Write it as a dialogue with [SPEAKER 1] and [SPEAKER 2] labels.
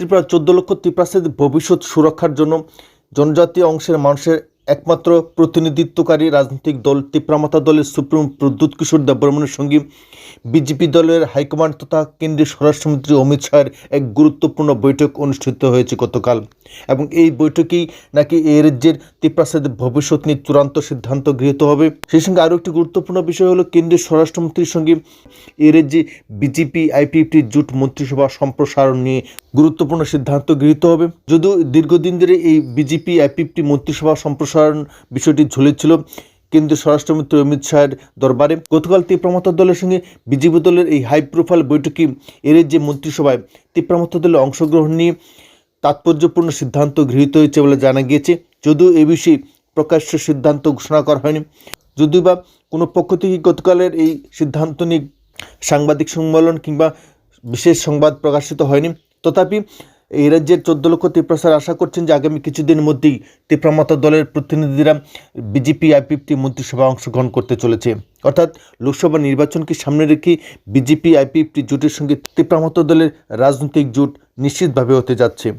[SPEAKER 1] ত্রিপুরা চোদ্দ লক্ষ ত্রিপুরাসের ভবিষ্যৎ সুরক্ষার জন্য জনজাতীয় অংশের মানুষের একমাত্র প্রতিনিধিত্বকারী রাজনৈতিক দল ত্রিপ্রামাতা দলের সুপ্রিম প্রদ্যুৎ কিশোর দেববর্মনের সঙ্গে বিজেপি দলের হাইকমান্ড তথা কেন্দ্রীয় স্বরাষ্ট্রমন্ত্রী অমিত শাহের এক গুরুত্বপূর্ণ বৈঠক অনুষ্ঠিত হয়েছে গতকাল। এবং এই বৈঠকেই নাকি এই রাজ্যের ত্রিপ্রাসাদের ভবিষ্যৎ নিয়ে চূড়ান্ত সিদ্ধান্ত গৃহীত হবে। সেই সঙ্গে আরও একটি গুরুত্বপূর্ণ বিষয় হলো কেন্দ্রীয় স্বরাষ্ট্রমন্ত্রীর সঙ্গে এই রাজ্যে বিজেপি, আইপিএফটি, জোট মন্ত্রিসভা সম্প্রসারণ নিয়ে গুরুত্বপূর্ণ সিদ্ধান্ত গৃহীত হবে। যদিও দীর্ঘদিন ধরে এই বিজেপি, আইপিএফটি মন্ত্রিসভা সম্প্রসারণ বিষয়টি ঝুলেছিল কেন্দ্রীয় স্বরাষ্ট্রমন্ত্রী অমিত শাহের দরবারে গতকাল তীব্রমতা দলের সঙ্গে বিজেপি দলের এই হাই প্রোফাইল বৈঠকে এর যে মন্ত্রিসভায় তীব্রমতা দলের অংশগ্রহণ নিয়ে তাৎপর্যপূর্ণ সিদ্ধান্ত গৃহীত হয়েছে বলে জানা গিয়েছে, যদিও এ বিষয়ে প্রকাশ্য সিদ্ধান্ত ঘোষণা করা হয়নি। যদিও বা কোনো পক্ষ থেকে গতকালের এই সিদ্ধান্ত নিয়ে সাংবাদিক সম্মেলন কিংবা বিশেষ সংবাদ প্রকাশিত হয়নি, তথাপি এই রাজ্যের চোদ্দ লক্ষ ত্রিপ্রাসার আশা করছেন যে আগামী কিছুদিনের মধ্যেই ত্রিপ্রামাতা দলের প্রতিনিধিরা বিজেপি আইপিএফটি মন্ত্রিসভায় অংশগ্রহণ করতে চলেছে। অর্থাৎ লোকসভা নির্বাচনকে সামনে রেখে বিজেপি আইপিএফটি জোটের সঙ্গে ত্রিপ্রামাতা দলের রাজনৈতিক জোট নিশ্চিতভাবে হতে যাচ্ছে।